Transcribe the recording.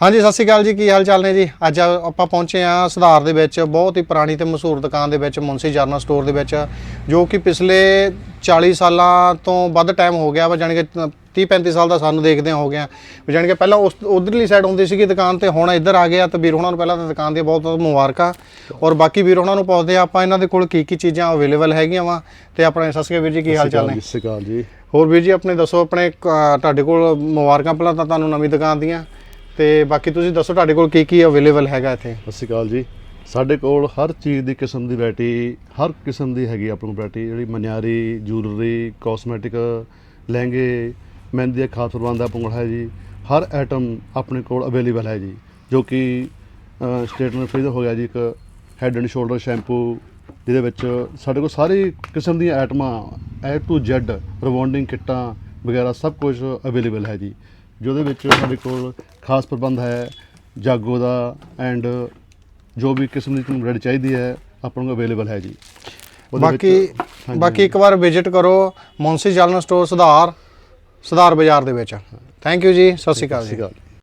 ਹਾਂਜੀ ਸਤਿ ਸ਼੍ਰੀ ਅਕਾਲ ਜੀ ਕੀ ਹਾਲ ਚਾਲ ਨੇ ਜੀ? ਅੱਜ ਆਪਾਂ ਪਹੁੰਚੇ ਆ ਸੁਧਾਰ ਦੇ ਵਿੱਚ ਬਹੁਤ ਹੀ ਪੁਰਾਣੀ ਤੇ ਮਸ਼ਹੂਰ ਦੁਕਾਨ ਦੇ ਵਿੱਚ ਮੁੰਸੀ ਜਰਨਲ ਸਟੋਰ ਦੇ ਵਿੱਚ ਜੋ ਕਿ ਪਿਛਲੇ 40 ਸਾਲਾਂ ਤੋਂ ਵੱਧ ਟਾਈਮ ਹੋ ਗਿਆ ਵਾ ਜਾਣੀ ਕਿ 30 35 ਸਾਲ ਦਾ ਸਾਨੂੰ ਦੇਖਦੇ ਹੋ ਗਿਆ। ਵੀ ਜਾਣੀ ਕਿ ਪਹਿਲਾਂ ਉਸ ਉਧਰਲੀ ਸਾਈਡ ਹੁੰਦੀ ਸੀਗੀ ਦੁਕਾਨ ਤੇ ਹੁਣ ਇੱਧਰ ਆ ਗਿਆ ਤੇ ਵੀਰ ਉਹਨਾਂ ਨੂੰ ਪਹਿਲਾਂ ਤਾਂ ਦੁਕਾਨ ਦੀਆਂ ਬਹੁਤ ਬਹੁਤ ਮੁਬਾਰਕਾਂ। ਔਰ ਬਾਕੀ ਵੀਰ ਉਹਨਾਂ ਨੂੰ ਪੁੱਛਦੇ ਆ ਆਪਾਂ ਇਹਨਾਂ ਦੇ ਕੋਲ ਕੀ ਕੀ ਚੀਜ਼ਾਂ ਅਵੇਲੇਬਲ ਹੈਗੀਆਂ ਵਾ? ਤੇ ਆਪਣੇ ਅਕਾਲ ਵੀਰ ਜੀ ਕੀ ਹਾਲ ਚਾਲ ਨੇ? ਸਤਿ ਸ਼੍ਰੀ ਅਕਾਲ ਜੀ। ਹੋਰ ਵੀਰ ਜੀ ਆਪਣੇ ਦੱਸੋ ਆਪਣੇ ਤੁਹਾਡੇ ਕੋਲ ਮੁਬਾਰਕਾਂ ਪਹਿਲਾਂ ਤਾਂ ਤੁਹਾਨੂੰ ਨਵੀਂ ਦੁਕਾਨ ਦੀਆਂ। ਤੇ ਬਾਕੀ ਤੁਸੀਂ ਦੱਸੋ ਤੁਹਾਡੇ ਕੋਲ ਕੀ ਕੀ ਅਵੇਲੇਬਲ ਹੈਗਾ ਇੱਥੇ? ਸਤਿ ਸ਼੍ਰੀ ਅਕਾਲ ਜੀ। ਸਾਡੇ ਕੋਲ ਹਰ ਚੀਜ਼ ਦੀ ਕਿਸਮ ਦੀ ਵੈਰਾਈਟੀ ਹਰ ਕਿਸਮ ਦੀ ਹੈਗੀ ਆਪਣੀ ਵੈਰਾਈਟੀ ਜਿਹੜੀ ਮਨਿਆਰੀ ਜੂਲਰੀ ਕਾਸਮੈਟਿਕ ਲਹਿੰਗੇ, ਮਹਿੰਦੀ ਦਾ ਖਾਸ ਪ੍ਰਬੰਧ ਦਾ ਪੁੰਗੜਾ ਹੈ ਜੀ। ਹਰ ਆਈਟਮ ਆਪਣੇ ਕੋਲ ਅਵੇਲੇਬਲ ਹੈ ਜੀ। ਜੋ ਕਿ ਸਟੇਟਮੈਂਟ ਫ੍ਰੀ ਦਾ ਹੋ ਗਿਆ ਜੀ, ਇੱਕ ਹੈਡ ਐਂਡ ਸ਼ੋਲਡਰ ਸ਼ੈਂਪੂ ਜਿਹਦੇ ਵਿੱਚ ਸਾਡੇ ਕੋਲ ਸਾਰੀ ਕਿਸਮ ਦੀਆਂ ਆਈਟਮਾਂ A to Z ਰਿਬੌਂਡਿੰਗ ਕਿੱਟਾਂ ਵਗੈਰਾ ਸਭ ਕੁਝ ਅਵੇਲੇਬਲ ਹੈ ਜੀ। ਜਿਹਦੇ ਵਿੱਚ ਸਾਡੇ ਕੋਲ ਖਾਸ ਪ੍ਰਬੰਧ ਹੈ ਜਾਗੋ ਦਾ ਐਂਡ ਜੋ ਵੀ ਕਿਸਮ ਦੀ ਤੁਹਾਨੂੰ ਰੈਡ ਚਾਹੀਦੀ ਹੈ ਆਪਾਂ ਨੂੰ ਅਵੇਲੇਬਲ ਹੈ ਜੀ। ਬਾਕੀ ਬਾਕੀ ਇੱਕ ਵਾਰ ਵਿਜ਼ਿਟ ਕਰੋ ਮੁੰਸੀ ਜਲਨ ਸਟੋਰ ਸੁਧਾਰ ਸੁਧਾਰ ਬਾਜ਼ਾਰ ਦੇ ਵਿੱਚ। ਥੈਂਕ ਯੂ ਜੀ ਸਤਿ ਸ਼੍ਰੀ ਅਕਾਲ ਜੀ।